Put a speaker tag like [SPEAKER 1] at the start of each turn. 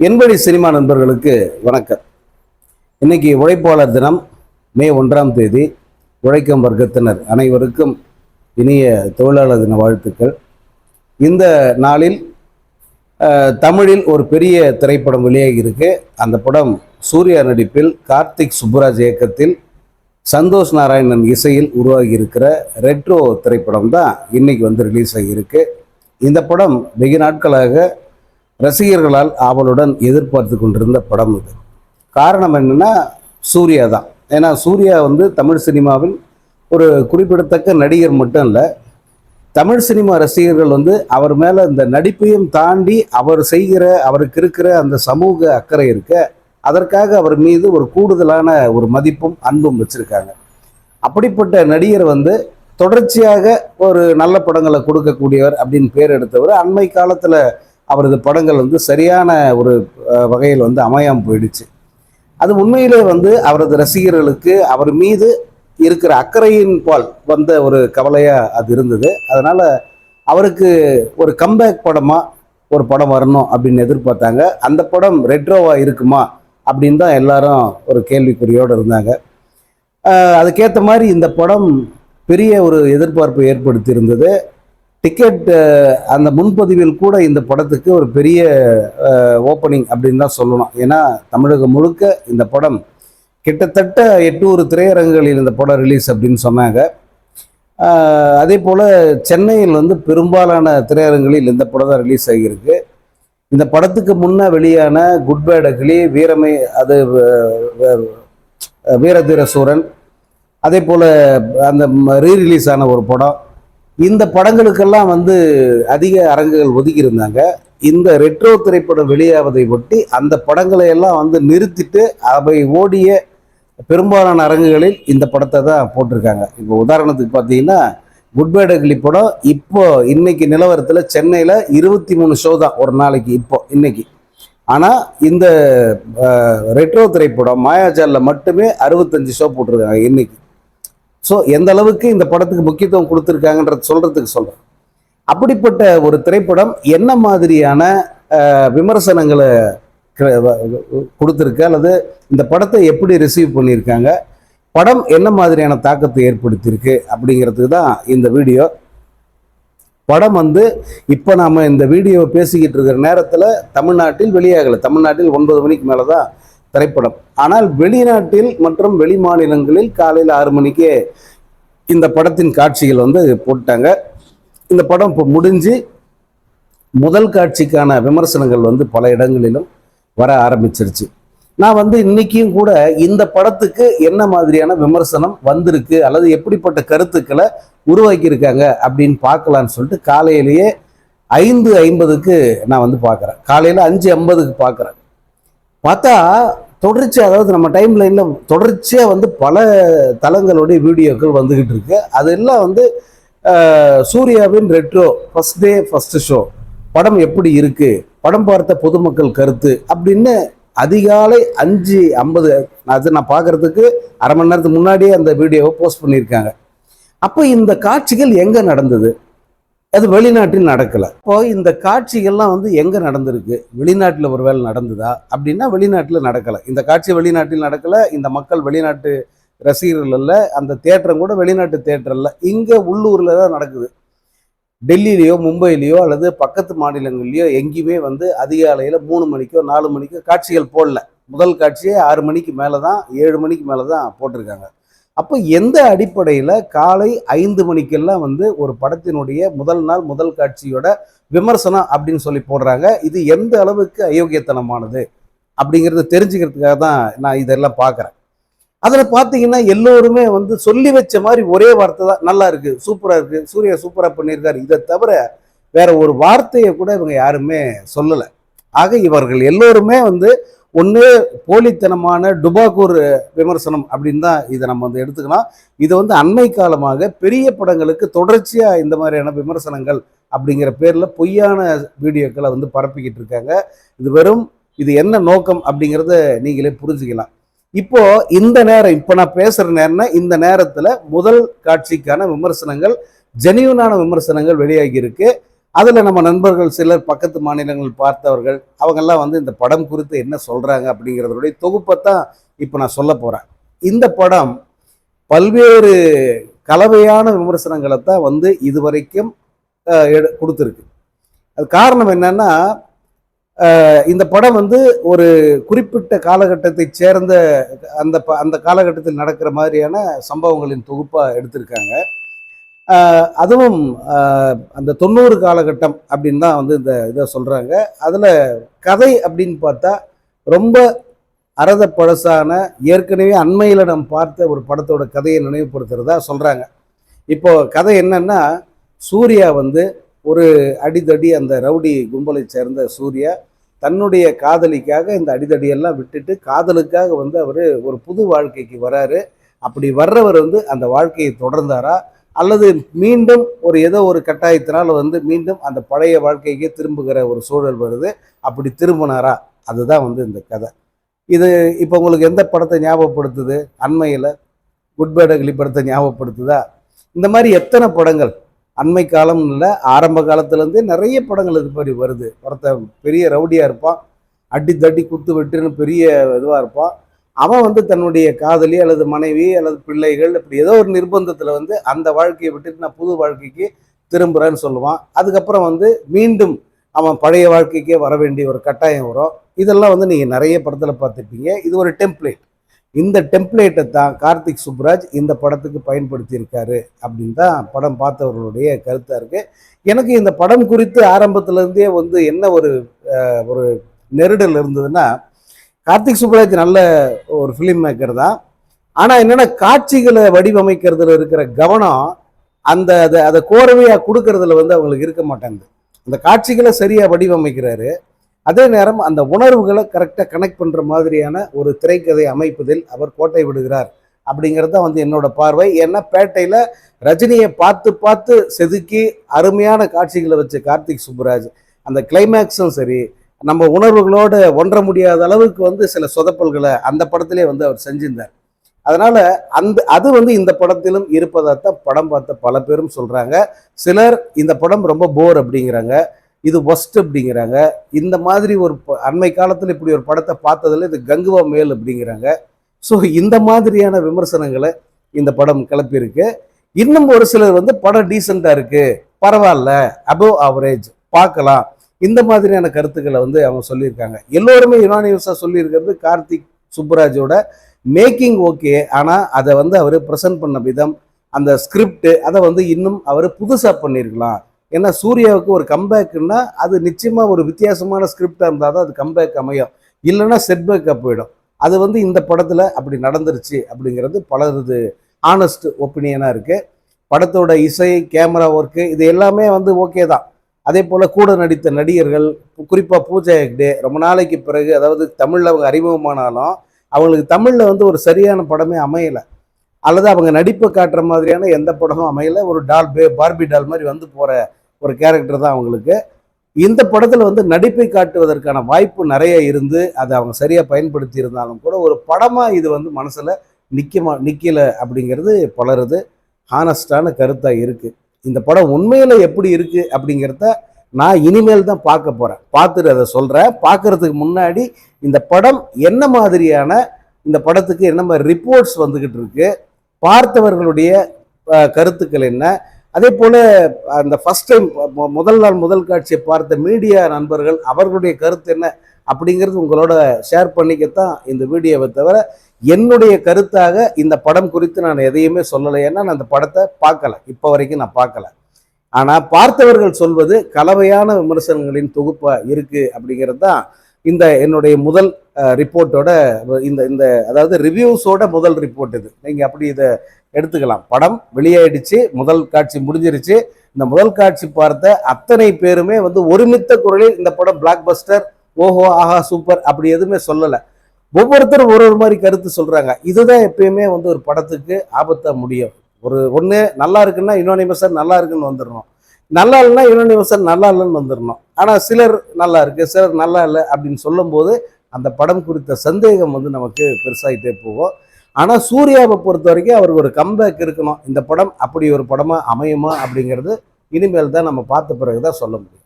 [SPEAKER 1] என்படி cinema நண்பர்களுக்கு வணக்கம். இன்னைக்கு உழைப்பாளர் தினம் மே ஒன்றாம் தேதி உழைக்கும் வர்க்கத்தினர் அனைவருக்கும் இனிய தொழிலாளர் தின வாழ்த்துக்கள். இந்த நாளில் தமிழில் ஒரு பெரிய திரைப்படம் வெளியாகி இருக்கு. அந்த படம் சூர்யா நடிப்பில் கார்த்திக் சுப்புராஜ் இயக்கத்தில் சந்தோஷ் நாராயணன் இசையில் உருவாகி இருக்கிற ரெட்ரோ திரைப்படம் தான் இன்னைக்கு வந்து ரிலீஸ் ஆகியிருக்கு இந்த படம் வெகு நாட்களாக ரசிகர்களால் ஆவலுடன் எதிர்பார்த்து கொண்டிருந்த படம் இது. காரணம் என்னென்னா சூர்யா தான். ஏன்னா சூர்யா வந்து தமிழ் சினிமாவில் ஒரு குறிப்பிடத்தக்க நடிகர் மட்டும் இல்லை தமிழ் சினிமா ரசிகர்கள் வந்து அவர் மேலே இந்த நடிப்பையும் தாண்டி அவர் செய்கிற அவருக்கு இருக்கிற அந்த சமூக அக்கறை இருக்க அதற்காக அவர் மீது ஒரு கூடுதலான ஒரு மதிப்பும் அன்பும் வச்சுருக்காங்க. அப்படிப்பட்ட நடிகர் வந்து தொடர்ச்சியாக ஒரு நல்ல படங்களை கொடுக்கக்கூடியவர் அப்படின்னு பேர் எடுத்தவர். அண்மை காலத்தில் அவரது படங்கள் வந்து சரியான ஒரு வகையில் வந்து அமையாமல் போயிடுச்சு. அது உண்மையிலே வந்து அவரது ரசிகர்களுக்கு அவர் மீது இருக்கிற அக்கறையின் பால் வந்த ஒரு கவலையாக அது இருந்தது. அதனால் அவருக்கு ஒரு கம்பேக் படமாக ஒரு படம் வரணும் அப்படின்னு எதிர்பார்த்தாங்க. அந்த படம் ரெட்ரோவாக இருக்குமா அப்படின்னு தான் எல்லாரும் ஒரு கேள்விக்குறியோடு இருந்தாங்க. அதுக்கேற்ற மாதிரி இந்த படம் பெரிய ஒரு எதிர்பார்ப்பு ஏற்படுத்தி இருந்தது டிக்கெட் அந்த முன்பதிவில் கூட இந்த படத்துக்கு ஒரு பெரிய ஓப்பனிங் அப்படின்னு தான் சொல்லணும். ஏன்னா தமிழகம் முழுக்க இந்த படம் கிட்டத்தட்ட எட்நூறு திரையரங்குகளில் இந்த படம் ரிலீஸ் அப்படின்னு சொன்னாங்க. அதே போல் சென்னையில் வந்து பெரும்பாலான திரையரங்குகளில் இந்த படம் தான் ரிலீஸ் ஆகியிருக்கு. இந்த படத்துக்கு முன்னே வெளியான குட் பேட் அகிலி வீரமை அது வீரதீர சூரன் அதே போல் அந்த ரீ ரிலீஸ் ஆன ஒரு படம். இந்த படங்களுக்கெல்லாம் வந்து அதிக அரங்குகள் ஒதுக்கி இருந்தாங்க இந்த ரெட்ரோ திரைப்படம் வெளியாவதை ஒட்டி அந்த படங்களை எல்லாம் வந்து நிறுத்திட்டு அவை ஓடிய பெரும்பாலான அரங்குகளில் இந்த படத்தை தான் போட்டிருக்காங்க. இப்போ உதாரணத்துக்கு பார்த்தீங்கன்னா குட் பேட் படம் இப்போ இன்னைக்கு நிலவரத்தில் சென்னையில் இருபத்தி மூணு ஷோ தான் ஒரு நாளைக்கு இப்போ இன்னைக்கு. ஆனால் இந்த ரெட்ரோ திரைப்படம் மாயாஜாலில் மட்டுமே அறுபத்தஞ்சு ஷோ போட்டிருக்காங்க இன்னைக்கு. ஸோ எந்த அளவுக்கு இந்த படத்துக்கு முக்கியத்துவம் கொடுத்துருக்காங்கன்றது சொல்கிறதுக்கு சொல்கிறேன் அப்படிப்பட்ட ஒரு திரைப்படம் என்ன மாதிரியான விமர்சனங்களை க- வ- கொடுத்துருக்கு? அல்லது இந்த படத்தை எப்படி ரிசீவ் பண்ணியிருக்காங்க? படம் என்ன மாதிரியான தாக்கத்தை ஏற்படுத்தியிருக்கு? அப்படிங்கிறதுக்கு தான் இந்த வீடியோ. படம் வந்து இப்போ நாம் இந்த வீடியோவை பேசிக்கிட்டு இருக்கிற நேரத்தில் தமிழ்நாட்டில் வெளியாகலை. தமிழ்நாட்டில் ஒன்பது மணிக்கு மேலே தான் திரைப்படம். ஆனால் வெளிநாட்டில் மற்றும் வெளி மாநிலங்களில் காலையில் ஆறு மணிக்கே இந்த படத்தின் காட்சிகள் வந்து போட்டாங்க. இந்த படம் இப்போ முடிஞ்சு முதல் காட்சிக்கான விமர்சனங்கள் வந்து பல இடங்களிலும் வர ஆரம்பிச்சிருச்சு. நான் வந்து இன்னைக்கும் கூட இந்த படத்துக்கு என்ன மாதிரியான விமர்சனம் வந்திருக்கு அல்லது எப்படிப்பட்ட கருத்துக்களை உருவாக்கியிருக்காங்க அப்படின்னு பார்க்கலான்னு சொல்லிட்டு காலையிலேயே ஐந்து ஐம்பதுக்கு நான் வந்து பார்க்குறேன். காலையில் அஞ்சு ஐம்பதுக்கு பார்க்குறேன். பார்த்தா தொடர்ச்சி அதாவது நம்ம டைம் லைனில் தொடர்ச்சியாக வந்து பல தளங்களுடைய வீடியோக்கள் வந்துக்கிட்டு இருக்கு. அதெல்லாம் வந்து சூர்யாவின் retro first day first show படம் எப்படி இருக்கு? படம் பார்த்த பொதுமக்கள் கருத்து அப்படின்னு அதிகாலை அஞ்சு ஐம்பது அது நான் பார்க்கறதுக்கு அரை மணி நேரத்துக்கு முன்னாடியே அந்த வீடியோவை போஸ்ட் பண்ணியிருக்காங்க. அப்போ இந்த காட்சிகள் எங்கே நடந்தது? அது வெளிநாட்டில் நடக்கலை. இப்போ இந்த காட்சிகள்லாம் வந்து எங்கே நடந்திருக்கு? வெளிநாட்டில் ஒரு வேலை நடந்ததா? அப்படின்னா வெளிநாட்டில் நடக்கலை. இந்த காட்சி வெளிநாட்டில் நடக்கலை இந்த மக்கள் வெளிநாட்டு ரசிகர்கள் அல்ல அந்த தேட்டரும் கூட வெளிநாட்டு தேட்டர் இல்லை இங்கே உள்ளூரில் தான் நடக்குது. டெல்லியிலையோ மும்பையிலையோ அல்லது பக்கத்து மாநிலங்கள்லையோ எங்கேயுமே வந்து அதிகாலையில் மூணு மணிக்கோ நாலு மணிக்கோ காட்சிகள் போடல. முதல் காட்சியே ஆறு மணிக்கு மேலே தான் ஏழு மணிக்கு மேலே தான் போட்டிருக்காங்க. அப்போ எந்த அடிப்படையில் காலை ஐந்து மணிக்கெல்லாம் வந்து ஒரு படத்தினுடைய முதல் நாள் முதல் காட்சியோட விமர்சனம் அப்படின்னு சொல்லி போடுறாங்க. இது எந்த அளவுக்கு அயோக்கியத்தனமானது அப்படிங்கிறத தெரிஞ்சுக்கிறதுக்காக தான் நான் இதெல்லாம் பார்க்குறேன் அதில் பார்த்தீங்கன்னா எல்லோருமே வந்து சொல்லி வச்ச மாதிரி ஒரே வார்த்தை தான் நல்லா இருக்கு சூப்பராக இருக்கு சூர்யா சூப்பராக பண்ணியிருக்காரு. இதை தவிர வேற ஒரு வார்த்தையை கூட இவங்க யாருமே சொல்லலை. ஆக இவர்கள் எல்லோருமே வந்து ஒன்று போலித்தனமான டுபாக்கூர் விமர்சனம் அப்படின்னு தான் இதை நம்ம வந்து எடுத்துக்கலாம். இது வந்து அண்மை காலமாக பெரிய படங்களுக்கு தொடர்ச்சியாக இந்த மாதிரியான விமர்சனங்கள் அப்படிங்கிற பேரில் பொய்யான வீடியோக்களை வந்து பரப்பிக்கிட்டு இருக்காங்க. இது வெறும் இது என்ன நோக்கம் அப்படிங்கிறத நீங்களே புரிஞ்சுக்கலாம். இப்போ இந்த நேரம் இப்போ நான் பேசுகிற நேரம்னா இந்த நேரத்தில் முதல் காட்சிக்கான விமர்சனங்கள் ஜெனியூனான விமர்சனங்கள் வெளியாகி இருக்குது அதில் நம்ம நண்பர்கள் சிலர் பக்கத்து மாநிலங்கள் பார்த்தவர்கள் அவங்கெல்லாம் வந்து இந்த படம் குறித்து என்ன சொல்கிறாங்க அப்படிங்கிறதுடைய தொகுப்பை தான் இப்போ நான் சொல்ல போகிறேன் இந்த படம் பல்வேறு கலவையான விமர்சனங்களை தான் வந்து இதுவரைக்கும் எடு கொடுத்துருக்கு. அது காரணம் என்னன்னா இந்த படம் வந்து ஒரு குறிப்பிட்ட காலகட்டத்தை சேர்ந்த அந்த ப- அந்த காலகட்டத்தில் நடக்கிற மாதிரியான சம்பவங்களின் தொகுப்பாக எடுத்திருக்காங்க. அதுவும் அந்த தொண்ணூறு காலகட்டம் அப்படின்னு தான் வந்து இந்த இதை சொல்கிறாங்க அதில் கதை அப்படின்னு பார்த்தா ரொம்ப அரத பழசான ஏற்கனவே அண்மையில் நம்ம பார்த்த ஒரு படத்தோட கதையை நினைவுபடுத்துகிறதா சொல்கிறாங்க இப்போ கதை என்னன்னா சூர்யா வந்து ஒரு அடிதடி அந்த ரவுடி கும்பலை சேர்ந்த சூர்யா தன்னுடைய காதலிக்காக இந்த அடிதடியெல்லாம் விட்டுட்டு காதலுக்காக வந்து அவர் ஒரு புது வாழ்க்கைக்கு வராரு. அப்படி வர்றவர் வந்து அந்த வாழ்க்கையை தொடர்ந்தாரா? அல்லது மீண்டும் ஒரு ஏதோ ஒரு கட்டாயத்தினால் வந்து மீண்டும் அந்த பழைய வாழ்க்கைக்கே திரும்புகிற ஒரு சூழல் வருது. அப்படி திரும்பினாரா? அதுதான் வந்து இந்த கதை. இது இப்போ உங்களுக்கு எந்த படத்தை ஞாபகப்படுத்துது? அண்மையில் குட் பேட் அக்லி படத்தை ஞாபகப்படுத்துதா? இந்த மாதிரி எத்தனை படங்கள்? அண்மை காலம் இல்லை ஆரம்ப காலத்துலேருந்தே நிறைய படங்கள் இது மாதிரி வருது. ஒருத்தன் பெரிய ரவுடியாக இருப்பான். அடி தட்டி குத்து வெட்டுன்னு பெரிய இதுவாக இருப்பான். அவன் வந்து தன்னுடைய காதலி அல்லது மனைவி அல்லது பிள்ளைகள் இப்படி ஏதோ ஒரு நிர்பந்தத்தில் வந்து அந்த வாழ்க்கையை விட்டுட்டு நான் புது வாழ்க்கைக்கு திரும்புகிறேன்னு சொல்லுவான். அதுக்கப்புறம் வந்து மீண்டும் அவன் பழைய வாழ்க்கைக்கே வர வேண்டிய ஒரு கட்டாயம் வரும். இதெல்லாம் வந்து நீங்கள் நிறைய படத்தில் பார்த்துருப்பீங்க. இது ஒரு டெம்ப்ளேட் இந்த டெம்ப்ளேட்டை தான் கார்த்திக் சுப்ராஜ் இந்த படத்துக்கு பயன்படுத்தியிருக்காரு அப்படின்னு தான் படம் பார்த்தவர்களுடைய கருத்தாக இருக்குது எனக்கு இந்த படம் குறித்து ஆரம்பத்துலேருந்தே வந்து என்ன ஒரு ஒரு நெருடல் இருந்ததுன்னா கார்த்திக் சுப்ராஜ் நல்ல ஒரு ஃபிலிம் மேக்கர் தான். ஆனால் என்னென்னா காட்சிகளை வடிவமைக்கிறதுல இருக்கிற கவனம் அந்த அதை அதை கோரவையாக கொடுக்கறதுல வந்து அவங்களுக்கு இருக்க மாட்டேங்குது. அந்த காட்சிகளை சரியாக வடிவமைக்கிறாரு. அதே நேரம் அந்த உணர்வுகளை கரெக்டாக கனெக்ட் பண்ணுற மாதிரியான ஒரு திரைக்கதை அமைப்பதில் அவர் கோட்டை விடுகிறார் அப்படிங்கிறது தான் வந்து என்னோட பார்வை. ஏன்னா பேட்டையில் ரஜினியை பார்த்து பார்த்து செதுக்கி அருமையான காட்சிகளை வச்ச கார்த்திக் சுப்புராஜ் அந்த கிளைமேக்ஸும் சரி நம்ம உணர்வுகளோடு ஒன்ற முடியாத அளவுக்கு வந்து சில சொதப்பல்களை அந்த படத்திலே வந்து அவர் செஞ்சிருந்தார். அதனால் அந்த அது வந்து இந்த படத்திலும் இருப்பதாகத்தான் படம் பார்த்த பல பேரும் சொல்கிறாங்க சிலர் இந்த படம் ரொம்ப போர் அப்படிங்கிறாங்க. இது ஒஸ்ட் அப்படிங்கிறாங்க. இந்த மாதிரி ஒரு ப- அண்மை காலத்தில் இப்படி ஒரு படத்தை பார்த்ததில் இது கங்குவா மேல் அப்படிங்கிறாங்க. ஸோ இந்த மாதிரியான விமர்சனங்களை இந்த படம் கிளப்பியிருக்கு. இன்னும் ஒரு சிலர் வந்து படம் டீசெண்டாக இருக்குது பரவாயில்ல. அபோவ் ஆவரேஜ் பார்க்கலாம். இந்த மாதிரியான கருத்துக்களை வந்து அவங்க சொல்லியிருக்காங்க. எல்லோருமே யுனானிவர்ஸாக சொல்லியிருக்கிறது கார்த்திக் சுப்புராஜோட மேக்கிங் ஓகே. ஆனால் அதை வந்து அவர் ப்ரெசென்ட் பண்ண விதம் அந்த ஸ்கிரிப்ட் அதை வந்து இன்னும் அவர் புதுசாக பண்ணியிருக்கலாம். ஏன்னா சூர்யாவுக்கு ஒரு கம்பேக்குன்னா அது நிச்சயமாக ஒரு வித்தியாசமான ஸ்கிரிப்டாக இருந்தால் தான் அது கம்பேக் அமையும். இல்லைன்னா செட்பேக்காக போயிடும். அது வந்து இந்த படத்தில் அப்படி நடந்துருச்சு அப்படிங்கிறது பலரது ஆனஸ்ட் ஒப்பீனியனாக இருக்குது படத்தோட இசை கேமரா ஒர்க்கு இது எல்லாமே வந்து ஓகே தான். அதே போல் கூட நடித்த நடிகர்கள் குறிப்பாக பூஜா ஹெக்டே ரொம்ப நாளைக்கு பிறகு அதாவது தமிழில் அவங்க அறிமுகமானாலும் அவங்களுக்கு தமிழில் வந்து ஒரு சரியான படமே அமையலை. அல்லது அவங்க நடிப்பை காட்டுற மாதிரியான எந்த படமும் அமையலை. ஒரு டால் பே பார்பி டால் மாதிரி வந்து போகிற ஒரு கேரக்டர் தான் அவங்களுக்கு. இந்த படத்தில் வந்து நடிப்பை காட்டுவதற்கான வாய்ப்பு நிறைய இருந்து அதை அவங்க சரியாக பயன்படுத்தி இருந்தாலும் கூட ஒரு படமாக இது வந்து மனசில் நிற்கமா நிற்கலை அப்படிங்கிறது பலருது. ஹானஸ்டான கருத்தாக இருக்குது இந்த படம் உண்மையில் எப்படி இருக்குது அப்படிங்கிறத நான் இனிமேல் தான் பார்க்க போகிறேன் பார்த்துட்டு அதை சொல்கிறேன் பார்க்கறதுக்கு முன்னாடி இந்த படம் என்ன மாதிரியான இந்த படத்துக்கு என்ன மாதிரி ரிப்போர்ட்ஸ் வந்துக்கிட்டு இருக்கு பார்த்தவர்களுடைய கருத்துக்கள் என்ன அதே போல் அந்த ஃபர்ஸ்ட் டைம் முதல் நாள் முதல் காட்சியை பார்த்த மீடியா நண்பர்கள் அவர்களுடைய கருத்து என்ன அப்படிங்கிறது உங்களோட ஷேர் பண்ணிக்கத்தான் இந்த வீடியோவை தவிர என்னுடைய கருத்தாக இந்த படம் குறித்து நான் எதையுமே சொல்லலை. ஏன்னா நான் அந்த படத்தை பார்க்கல. இப்போ வரைக்கும் நான் பார்க்கல. ஆனால் பார்த்தவர்கள் சொல்வது கலவையான விமர்சனங்களின் தொகுப்பாக இருக்குது அப்படிங்கிறது தான் இந்த என்னுடைய முதல் ரிப்போர்ட்டோட இந்த இந்த அதாவது ரிவ்யூஸோட முதல் ரிப்போர்ட் இது. நீங்கள் அப்படி இதை எடுத்துக்கலாம். படம் வெளியாயிடுச்சு முதல் காட்சி முடிஞ்சிருச்சு. இந்த முதல் காட்சி பார்த்த அத்தனை பேருமே வந்து ஒருமித்த குரலில் இந்த படம் பிளாக் பஸ்டர் ஓஹோ ஆஹா சூப்பர் அப்படி எதுவுமே சொல்லலை. ஒவ்வொருத்தரும் ஒரு ஒரு மாதிரி கருத்து சொல்கிறாங்க இதுதான் எப்பயுமே வந்து ஒரு படத்துக்கு ஆபத்தாக முடியும். ஒரு ஒன்று நல்லா இருக்குன்னா யுனானிமஸர் நல்லா இருக்குன்னு வந்துடணும். நல்லா இல்லைன்னா யுனானிமஸர் நல்லா இல்லைன்னு வந்துடணும் ஆனால் சிலர் நல்லா இருக்கு சிலர் நல்லா இல்லை அப்படின்னு சொல்லும்போது அந்த படம் குறித்த சந்தேகம் வந்து நமக்கு பெருசாகிட்டே போகும். ஆனால் சூர்யாவை பொறுத்த வரைக்கும் அவருக்கு ஒரு கம்பேக் இருக்கணும். இந்த படம் அப்படி ஒரு படமாக அமையுமா அப்படிங்கிறது இனிமேல் தான் நம்ம பார்த்த பிறகு தான் சொல்ல முடியும்.